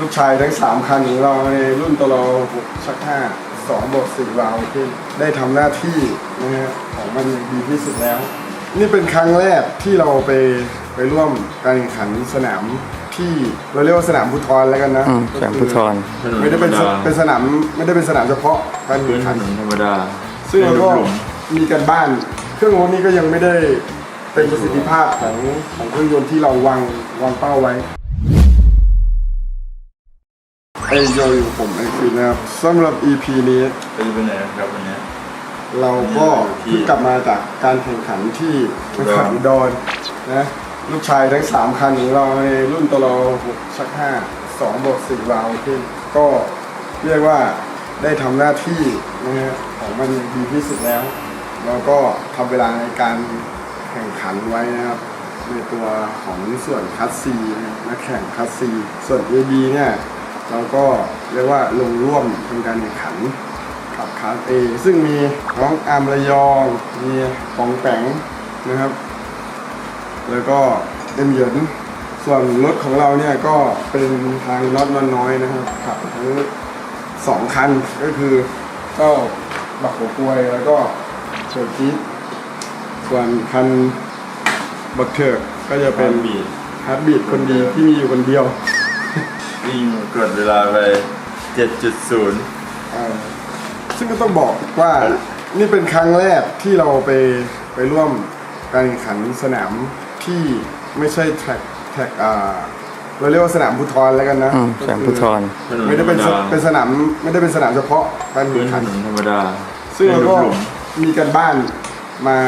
ลูกชายทั้ง 3 คันของเราในรุ่นตลอ6ชัก5 2บวก10วาล์วที่ได้ทำหน้าที่นะฮะของมันอย่างดีที่สุดแล้ว นี่เป็นครั้งแรกที่เราไปไปร่วมการแข่งขันสนามที่เราเรียกว่าสนามพุทรแล้วกันนะอืมสนามภูธรไม่ได้เป็นสเป็นสนามไม่ได้เป็นสนามเฉพาะการพื้แข่นงถขัน นนธรรมดาซึ่งเราก็หลุมมีกันบ้าน เครื่องรถนี้ก็ยังไม่ได้เต็มประสิทธิภาพของของเครื่องยนต์ที่เราวางวางเป้าไว้ ไอโยอยู่ผมไอฟินนะครับสำหรับ EP นี้ไปดูไปไหนครับวันนี้เราก็ที่เพิ่งกลับมาจากการแข่งขันที่อุจังดรหวัดอุดรนะลูกชายทั้ง 3 คันของเราในรุ่นตลอ6ชัก5 2บวก10วาล์วขึ้นก็เรียกว่าได้ทำหน้าที่นะฮะของมันอย่างดีที่สุดแล้วเราก็ทำเวลาในการแข่งขันไว้นะครับ ในตัวของส่วนคัสซีนะครับนักแข่งคัสซี ส่วน AB เนี่ย เราก็เรียกว่าลงร่วมทำการแข่งขันขับคาร์เอซึ่งมีน้องอามระยอง มีปองแปงนะครับ แล้วก็เอ็มเหยินส่วนรถของเราเนี่ยก็เป็นทางน็อตนอนน้อยนะครับขับทั้งสองคันก็คือเจ้าบักหัวกลวยแล้วก็เชิร์จี๊ดส่วนคันบักเถอกก็จะเป็นบีดฮาร์ดบีดคนดีที่มีอยู่คนเดียว วิ่งกดเวลาไป 7.0เอ่อซึ่งก็ต้องบอกว่านี่เป็นครั้งแรกที่เราไปไปร่วมการแข่งขันสนามที่ไม่ใช่แทร็กแทร็กอ่าเราเรียกว่าสนามพุทรแล้วกันนะอืมสนามภูธรถนนไม่ได้เป็นธรรมดาเป็นสนามไม่ได้เป็นสนามเฉพาะการพื้แข่นงถขัน นนธรรมดาซึ่งเราก็หลุมมีกันบ้านมา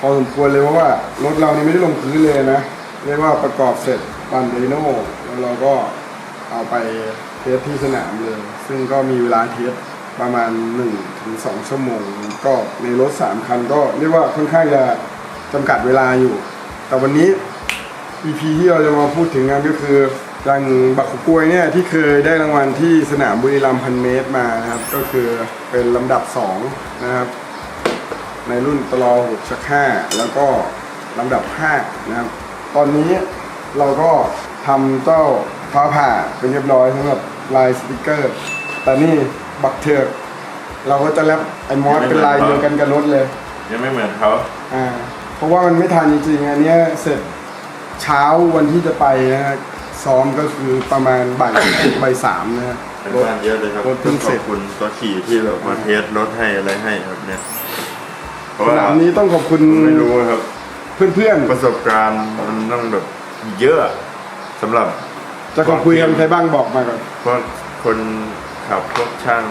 พอสมควรเลยเพราะว่ารถเรานี่ไม่ได้ลงพื้นเลยนะ เรียกว่าประกอบเสร็จปั่นเรโน่แล้วเราก็ เอาไปเทสที่สนามเลย ซึ่งก็มีเวลาเทสประมาณ1ถึง2ชั่วโมง ก็ในรถ 3 คันก็เรียกว่าค่อนข้างจะจำกัดเวลาอยู่ แต่วันนี้ EP ที่เราจะมาพูดถึงกันก็คืออย่างบักขกล้วยเนี่ยที่เคยได้รางวัลที่สนามบุรีรัมย์พันเมตรมานะครับ ก็คือเป็นลำดับ 2 นะครับ ในรุ่นตลอหกชักห้าแล้วก็ลำดับ 5 นะครับ ตอนนี้เราก็ทำเจ้า ฟ้าผ่าเป็นเรียบร้อยสำหรับลายสติกเกอร์ แต่นี่บักเถือกเราก็จะแลบไอ้มอสเป็นลายเดียวกันกับรถเลย ยังไม่เหมือนเขาอ่าเพราะว่ามันไม่ทันจริงๆอันเนี้ยเสร็จเช้าวันที่จะไปนะฮะซ้อมก็คือประมาณบ่าย บ่ายสามนะฮะเป็นรถ บ้านเยอะเลยครับรถเพิ่งเสร็จ ขอบคุณตัวขี่ที่แบบมาเทสรถให้อะไรให้ครับเนี่ย เพราะสว่านามนี้ต้องขอบคุณไม่รู้ครับ เพื่อนประสบการณ์มันต้องแบบเยอะสำหรับๆ จะขอบคุยกับใครบ้างบอกมาก่อนพวกคนขับพวกช่าง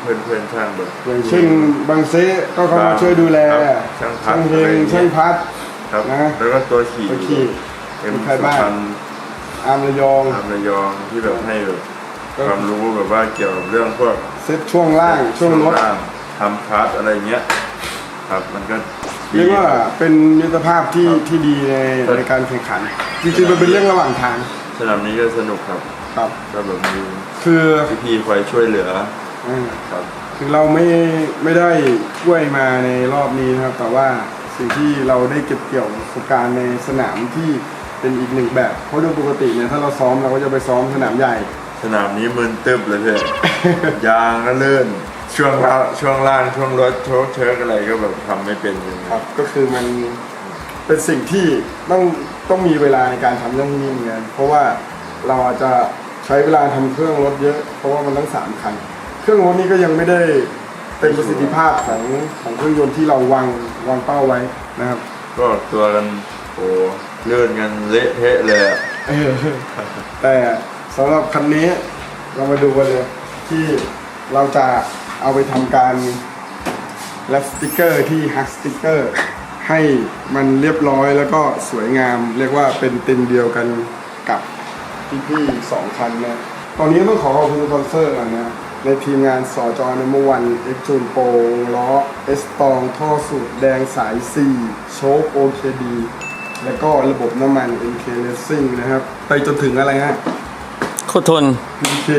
เพื่อนเพื่อนๆช่างแบบ อย่างเช่นบางเซก็เข้ามาช่วยดูแลครับช่างพัดเฮอะไรงอย่างเงี้ยช่างพัด ครับนะ แล้วก็ตัวขี่ตัวขี่ เอ็มมีใครสุบ้าง พรรณอามระยอง ทำระยองที่แบบให้แบบก็ ความรู้แบบว่าเกี่ยวกับเรื่องพวกเซ็ตช่วงล่างช่วงรถ ล่างทำพาร์ทอะไรเงี้ย ครับมันก็ดี เรียกว่าเป็นมิตรภาพที่ครับที่ดีในครับ ในการแข่งขัน จริงๆมันเป็นเรื่องระหว่างทาง สนามนี้ก็สนุกครับครับ ก็แบบมีคือพี่ๆคอยช่วยเหลืออ่าครับถึงเราไม่ไม่ได้ช่วยมาในรอบนี้นะครับ แต่ว่าสิ่งที่เราได้เก็บเกี่ยวประสบการณ์ในสนามที่เป็นอีกหนึ่งแบบ เพราะโดยปกติเนี่ยถ้าเราซ้อมเราก็จะไปซ้อมสนามใหญ่ สนามนี้มึนตึบเลยเพื่อน ยางก็ลื่นช่วงล่างช่วงล่างช่วงรถโชคเชิร์กอะไรก็แบบทำไม่เป็นอยู่ครับก็คือมัน เป็นสิ่งที่ต้องต้องมีเวลาในการทำเรื่องนี้เหมือนกันเพราะว่าเราอาจจะใช้เวลาทำเครื่องรถเยอะ เพราะว่ามันต้องสามคัน เครื่องรถนี้ก็ยังไม่ได้เต็มประสิทธิภาพของของเครื่องยนต์ที่เราวางวางเป้าไว้นะครับ ก็ตัวกันโอ้เลื่อนกันเละเทะเลยอะเออแต่สำหรับคันนี้เรามาดูกันเลยที่เราจะเอาไปทำการแลปสติกเกอร์ที่ฮักสติกเกอร์ ให้มันเรียบร้อยแล้วก็สวยงาม เรียกว่าเป็นตินเดียวกันกับพี่ๆสองคันนะตอนนี้ต้องขอขอบคุณสปอนเซอร์ก่อนนะในทีมงานสอจอนัมวันเอ็กจูนโปล้อเอสตองท่อสูตรแดงสาย 4 โชค OKD แล้วก็ระบบน้ำมัน NK Racing นะครับ ไปจนถึงอะไรฮะโคตรทน PK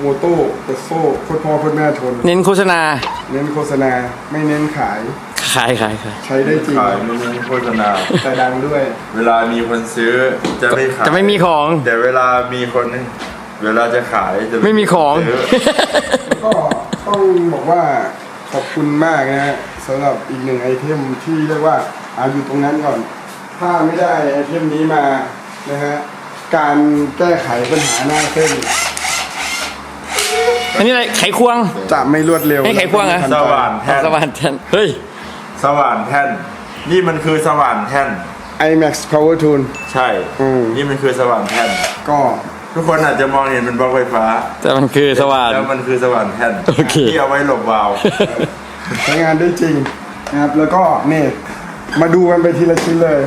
โมโต้เปโซ่โคตรพ่อโคตรแม่ทน เน้นโฆษณา เน้นโฆษณาไม่เน้นขาย ขายขายขายใช้ได้จริงขายไม่มีโฆษณาแต่ดังด้วย เวลามีคนซื้อจะไม่ขายจะไม่มีของ แต่เวลามีคนเวลาจะขายจะไม่มีของซื้ก็ต้องบอกว่าขอบคุณมากนะฮะสำหรับอีกหนึ่งไอเทมที่เรียกว่าอาอยู่ตรงนั้นก่อน ถ้าไม่ได้ไอเทมนี้มานะฮะการแก้ไขปัญหาหน้าเส้นอันนี้อะไรไขควงจะไม่รวดเร็วให้ไขควงเหรอสว่านแท่นสว่านแทนเฮ้ย สว่านแท่น นี่มันคือสว่านแท่นไอ Max Power Tool ใช่ อืม นี่มันคือสว่านแท่น ก็ทุกคนอาจจะมองเห็นเป็นบล็อกไฟฟ้า แต่มันคือสว่าน แล้วมันคือสว่านแท่นโอเค ที่เอาไว้หลบวาล์วใช้งานได้จริงนะครับ แล้วก็นี่มาดูกันไปทีละชิ้นเลย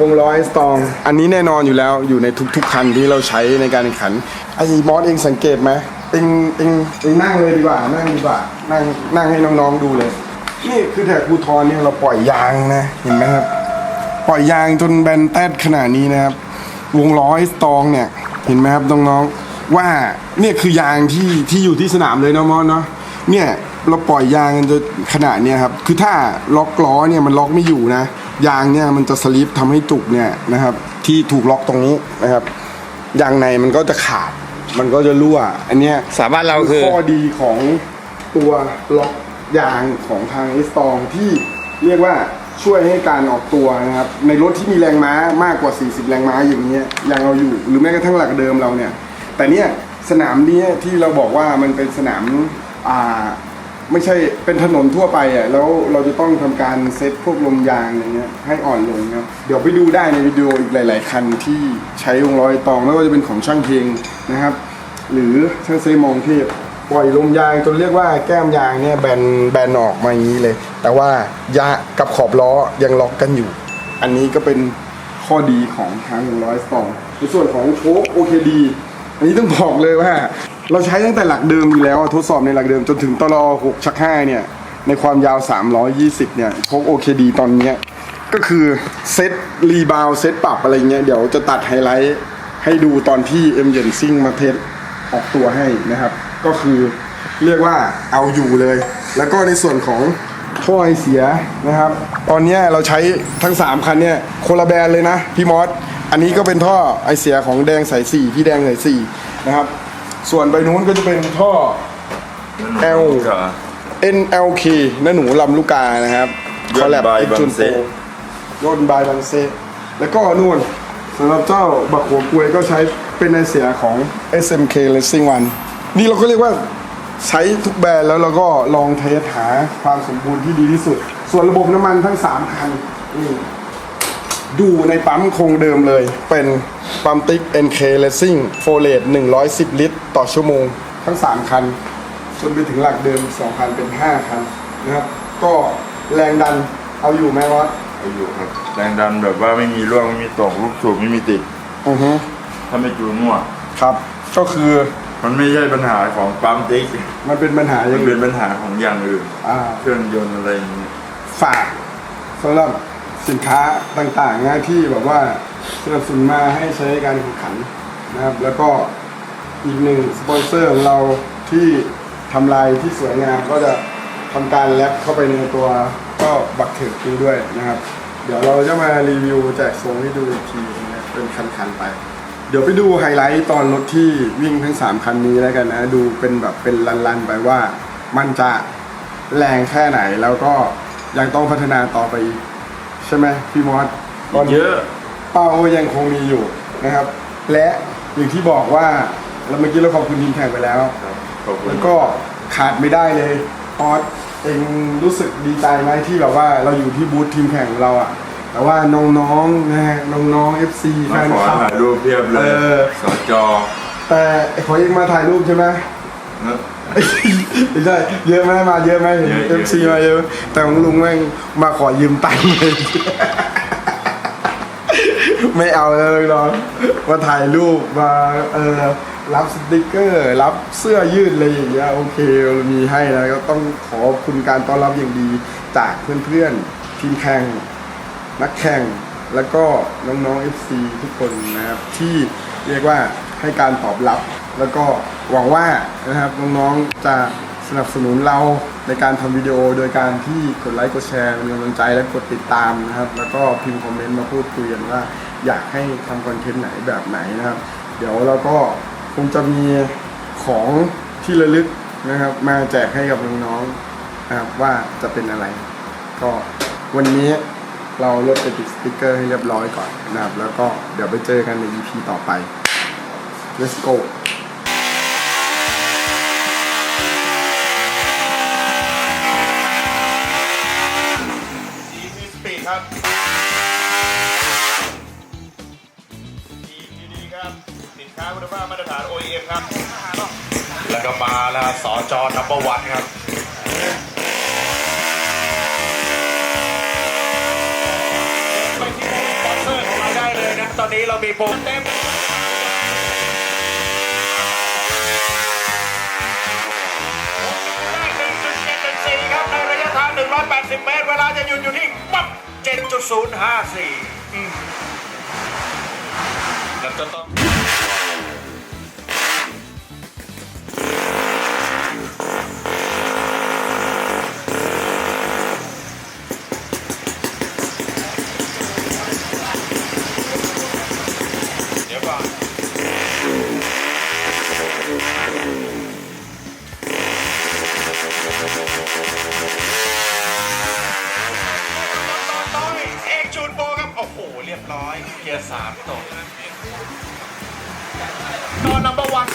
วงล้อไอสตอง อันนี้แน่นอนอยู่แล้วอยู่ในทุกๆคันที่เราใช้ในการแข่งขัน ไอ้มอสเองสังเกตไหมเองเองเองนั่งเลยดีกว่า นั่งดีกว่า นั่งนั่งให้น้องๆดูเลย นี่คือแถบภูทรเนี่ยเราปล่อยยางนะเห็นไหมครับ ปล่อยยางจนแบนแตดขนาดนี้นะครับ วงล้อไอสตองเนี่ยเห็นไหมครับน้องๆว่าเนี่ยคือยางที่ที่อยู่ที่สนามเลยเนาะมอสเนาะเนี่ยเราปล่อยยางกันจนขนาดเนี้ยครับคือถ้าล็อกล้อเนี่ยมันล็อกไม่อยู่นะ ยางเนี่ยมันจะสลิปทำให้จุกเนี่ยนะครับ ที่ถูกล็อกตรงนี้นะครับยางในมันก็จะขาดมันก็จะรั่ว อันเนี้ยสาบ้านเราคือข้อดีของตัวล็อก ยางของทางเอสตองที่เรียกว่าช่วยให้การออกตัวนะครับ ในรถที่มีแรงม้ามากกว่า 40 แรงม้าอย่างเงี้ยยังเอาอยู่หรือแม้กระทั่งหลักเดิมเราเนี่ย แต่เนี่ยสนามนี้ที่เราบอกว่ามันเป็นสนามอ่าไม่ใช่เป็นถนนทั่วไปอะแล้วเราจะต้องทำการเซ็ตพวกลมยางอย่างเงี้ยให้อ่อนลงนะเดี๋ยวไปดูได้ในวิดีโออีกหลาย ๆ คันที่ใช้วงล้อไอตองไม่ว่าจะเป็นของช่างเพลงนะครับ หรือช่างเซมองเทพ ปล่อยลมยางจนเรียกว่าแก้มยางเนี่ยแบนแบนออกมาอย่างนี้เลย แต่ว่ายากับขอบล้อยังล็อกกันอยู่ อันนี้ก็เป็นข้อดีของทางร้อยสองในส่วนของโชคโอเคดีอันนี้ต้องบอกเลยว่า เราใช้ตั้งแต่หลักเดิมอยู่แล้วทดสอบในหลักเดิมจนถึงตลอ6ชัก5เนี่ย ในความยาว 320 เนี่ยโชคโอเคดีตอนเนี้ยก็คือเซตรีบาวเซตปรับอะไรเงี้ยเดี๋ยวจะตัดไฮไลท์ให้ดูตอนที่เอ็มเยนซิ่งมาเทสออกตัวให้นะครับ ก็คือเรียกว่าเอาอยู่เลย แล้วก็ในส่วนของท่อไอเสียนะครับ ตอนเนี้ยเราใช้ทั้ง 3 คันเนี่ยโคนละแบรนด์เลยนะพี่มอสอันนี้ก็เป็นท่อไอเสียของแดงสายสี่พี่แดงสายสี่นะครับ ส่วนใบนู้นก็จะเป็นท่อแอล NLK น้าหนูลำลูกกานะครับยนต์ by เอ็กจุนบังเซโยนบายบังเซแล้วก็นู่นสำหรับเจ้าบักหัวกลวยก็ใช้เป็นในเสียของ SMK Racing One นี่เราก็เรียกว่าใช้ทุกแบรนด์แล้วเราก็ลองเทสหาความสมบูรณ์ที่ดีที่สุด ส่วนระบบน้ำมันทั้ง3คันนี่อยู่ในปั๊มคงเดิมเลย เป็นปั๊มติ๊ก NK Racing f o r a t e 110 ลิตร ต่อชั่วโมง ทั้ง 3 คัน จนไปถึงหลักเดิม 2 คันเป็น 5 คันนะครับ ก็แรงดันเอาอยู่ไหมวะเอาอยู่ครับ แรงดันแบบว่าไม่มีร่วง ไม่มีตกลูกสูบไม่มีติด อือฮึถ้าไม่จูนมั่วครับ ก็คือ มันไม่ใช่ปัญหาของปั๊มติ๊กมันเป็นปัญหาอมัย่านงเป็อื่นนปัญหาของอย่างอื่น อ่าเครื่องยนต์อะไรอย่างเงี้ยฝากสำหรับสินค้าต่างๆนะที่แบบว่าสนับสนุนมาให้ใช้ในการแข่งขันนะครับ แล้วก็อีกหนึ่งสปอนเซอร์ของเราที่ทำลายที่สวยงามก็จะทำการแรปเข้าไปในตัวก็บักเถิดดูด้วยนะครับ เดี๋ยวเราจะมารีวิวแจกทรงให้ดูอีกทีนะเป็นคันๆไปเดี๋ยวไปดูไฮไลท์ตอนรถที่วิ่งทั้ง 3 คันนี้แล้วกันนะ ดูเป็นแบบเป็นลันๆ ไปว่ามันจะแรงแค่ไหนแล้วก็ยังต้องพัฒนาต่อไปอีกใช่ไหมพี่มอสตอนนี้เยอะเป้าก็ยังคงมีอยู่นะครับ และอย่างที่บอกว่าเราเมื่อกี้เราขอบคุณทีมแข่งไปแล้วครับขอบคุณแล้วก็ขาดไม่ได้เลยออสเองรู้สึกดีใจไหมที่แบบว่าเราอยู่ที่บูธทีมแข่งของเราอะ แต่ว่าน้องๆนะฮะน้องๆ FC แฟมานขอคลับ ถ่ายรูปเพียบเลยเออสจอแต่ไอ้ขอเองมาถ่ายรูปใช่ไหมนะไม่ใช่เยอะไหมมาเยอะไหมเห็นเยอะเอฟซีมาเยอะแต่ของลุงแม่งมาขอยืมตังค์เลย ไม่เอาเลยน้องมาถ่ายรูปมาเออรับสติกเกอร์ รับเสื้อยืดอะไรอย่างเงี้ยโอเคเรามีให้แล้วก็ต้องขอบคุณการต้อนรับอย่างดีจากเพื่อนๆทีมแข่ง นักแข่งแล้วก็น้องๆ FC ทุกคนนะครับที่เรียกว่าให้การตอบรับ แล้วก็หวังว่านะครับน้องๆจะสนับสนุนเราในการทำวิดีโอโดยการที่กดไลค์กดแชร์เป็นกำลังใจและกดติดตามนะครับ แล้วก็พิมพ์คอมเมนต์มาพูดคุยกันว่า อยากให้ทำคอนเทนต์ไหนแบบไหนนะครับ เดี๋ยวเราก็คงจะมีของที่ระลึกนะครับ มาแจกให้กับน้องๆนะครับว่าจะเป็นอะไร ก็วันนี้ เราลดไปติดสติกเกอร์ให้เรียบร้อยก่อนนะครับ แล้วก็เดี๋ยวไปเจอกันใน EP ต่อไป let's go ทีมมีสปีดครับทีมดีๆครับสินค้าคุณภาพมาตรฐาน OEM ครับ แล้วก็มาแล้วสอจอนัมเบอร์วันครับ ไปที่สปอนเซอร์ของเราได้เลย นี้เรามีโปรเต็มครับในระยะทาง 180 เมตร เวลาจะหยุดอยู่ที่ปั๊บ7.054แล้วก็ต้อง จูนโปครับ โอ้โห เรียบร้อย เกียร์สามตกนอนนัมเบอร์วัน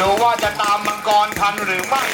ดูว่าจะตามมังกรทันหรือไม่